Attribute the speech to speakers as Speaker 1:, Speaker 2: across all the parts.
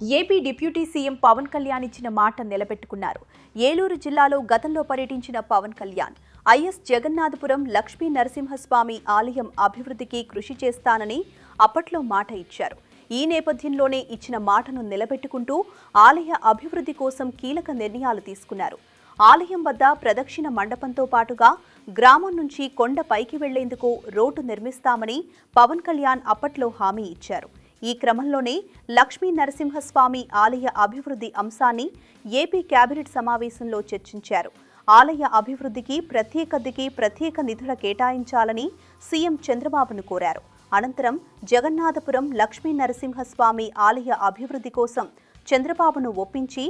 Speaker 1: AP deputy CM Pawan Kalyan ఇచ్చిన మాట నిలబెట్టుకున్నారు. ఏలూరు జిల్లాలో గతంలో పర్యటించిన పవన్ కళ్యాణ్ ఐఎస్ జగన్నాథపురం లక్ష్మీ నరసింహస్వామి ఆలయం అభివృద్ధికి కృషి చేస్తానని అప్పట్లో మాట ఇచ్చారు. ఈ నేపథ్యంలోనే ఇచ్చిన మాటను నిలబెట్టుకుంటూ ఆలయ అభివృద్ధి కోసం కీలక నిర్ణయాలు తీసుకున్నారు. ఆలయం వద్ద ప్రదక్షిణ మండపంతో పాటుగా గ్రామం నుంచి కొండ పైకి వెళ్ళేందుకు రోడ్డు నిర్మిస్తామని పవన్ కళ్యాణ్ అప్పట్లో హామీ ఇచ్చారు. ఈ క్రమంలోనే లక్ష్మీ నరసింహస్వామి ఆలయ అభివృద్ధి అంశాన్ని ఏపీ కేబినెట్ సమావేశంలో చర్చించారు. ఆలయ అభివృద్ధికి ప్రత్యేక దిగి ప్రత్యేక నిధుల కేటాయించాలని సీఎం చంద్రబాబును కోరారు. అనంతరం జగన్నాథపురం లక్ష్మీ నరసింహస్వామి ఆలయ అభివృద్ధి కోసం చంద్రబాబును ఒప్పించి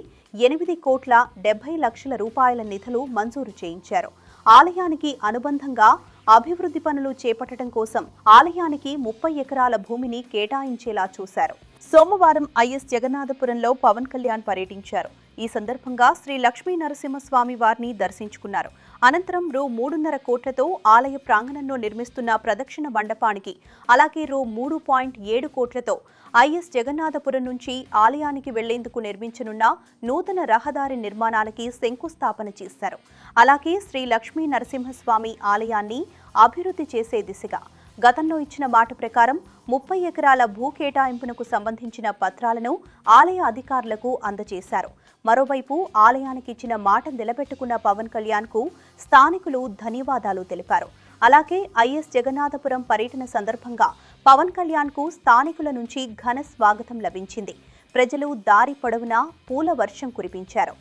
Speaker 1: ఎనిమిది కోట్ల డెబ్బై లక్షల రూపాయల నిధులు మంజూరు చేయించారు. ఆలయానికి అనుబంధంగా అభివృద్ధి పనులు చేపట్టడం కోసం ఆలయానికి ముప్పై ఎకరాల భూమిని కేటాయించేలా చూశారు. సోమవారం ఐఎస్ జగన్నాథపురంలో పవన్ కళ్యాణ్ పర్యటించారు. ఈ సందర్భంగా శ్రీ లక్ష్మీ నరసింహస్వామి వారిని దర్శించుకున్నారు. అనంతరం రూ మూడున్నర కోట్లతో ఆలయ ప్రాంగణంలో నిర్మిస్తున్న ప్రదక్షిణ మండపానికి అలాగే రూ మూడు పాయింట్ ఏడు కోట్లతో ఐఎస్ జగన్నాథపురం నుంచి ఆలయానికి వెళ్ళేందుకు నిర్మించనున్న నూతన రహదారి నిర్మాణాలకి శంకుస్థాపన చేశారు. అలాగే శ్రీ లక్ష్మీ నరసింహస్వామి ఆలయాన్ని అభివృద్ధి చేసే దిశగా గతంలో ఇచ్చిన మాట ప్రకారం ముప్పై ఎకరాల భూ కేటాయింపునకు సంబంధించిన పత్రాలను ఆలయ అధికారులకు అందజేశారు. మరోవైపు ఆలయానికి ఇచ్చిన మాట నిలబెట్టుకున్న పవన్ కళ్యాణ్కు స్థానికులు ధన్యవాదాలు తెలిపారు. అలాగే ఐఎస్ జగన్నాథపురం పర్యటన సందర్భంగా పవన్ కళ్యాణ్కు స్థానికుల నుంచి ఘన స్వాగతం లభించింది. ప్రజలు దారి పొడవునా పూల వర్షం కురిపించారు.